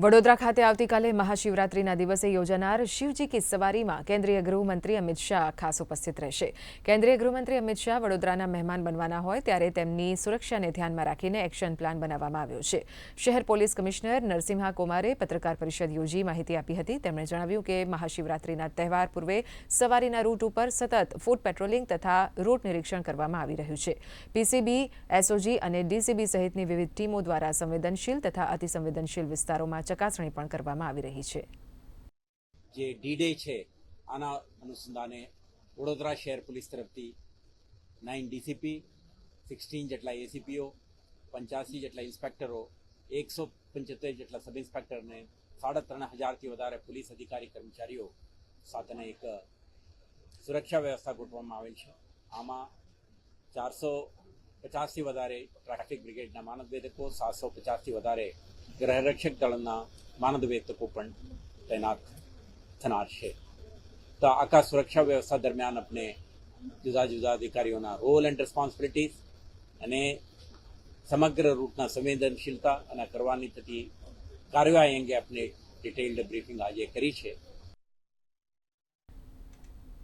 વડોદરા ખાતે આવતીકાલે મહાશિવરાત્રીના દિવસે યોજાનાર શિવજી કી સવારીમાં કેન્દ્રીય ગૃહમંત્રી અમિત શાહ ખાસ ઉપસ્થિત રહેશે. કેન્દ્રીય ગૃહમંત્રી અમિત શાહ વડોદરાના મહેમાન બનવાના હોય ત્યારે તેમની સુરક્ષાને ધ્યાનમાં રાખીને એક્શન પ્લાન બનાવવામાં આવ્યો છે. શહેર પોલીસ કમિશનર નરસિંહા કુમારે પત્રકાર પરિષદ યોજી માહિતી આપી હતી. તેમણે જણાવ્યું કે મહાશિવરાત્રીના તહેવાર પૂર્વે સવારીના રૂટ ઉપર સતત ફૂટ પેટ્રોલિંગ તથા રૂટ નિરીક્ષણ કરવામાં આવી રહ્યું છે. પીસીબી, એસઓજી અને ડીસીબી સહિતની વિવિધ ટીમો દ્વારા સંવેદનશીલ તથા અતિસંવેદનશીલ વિસ્તારોમાં ચકાસણી પણ કરવામાં આવી રહી છે. જે ડીડે છે, આના અનુસંધાને વડોદરા શહેર પોલીસ તરફથી નાઇન ડીસીપી, સિક્સટીન જેટલા એસીપીઓ, પંચ્યાસી જેટલા ઇન્સ્પેક્ટરો, એકસો પંચોતેર જેટલા સબ ઇન્સ્પેક્ટરને સાડા ત્રણ હજારથી વધારે પોલીસ અધિકારી કર્મચારીઓ સાથેના એક સુરક્ષા વ્યવસ્થા ગોઠવવામાં આવેલ છે. આમાં ચારસો પચાસથી વધારે ટ્રાફિક બ્રિગેડના માનદવેદકો સાતસો પચાસથી વધારે ગૃહરક્ષક દળના માનદવેદકો પણ તૈનાત થનાર છે. તો આખા સુરક્ષા વ્યવસ્થા દરમિયાન આપણે જુદા જુદા અધિકારીઓના રોલ એન્ડ રિસ્પોન્સિબિલિટીઝ અને સમગ્ર રૂટના સંવેદનશીલતા અને કરવાની થતી કાર્યવાહી અંગે આપણે ડિટેઇલ્ડ બ્રીફિંગ આજે કરી છે.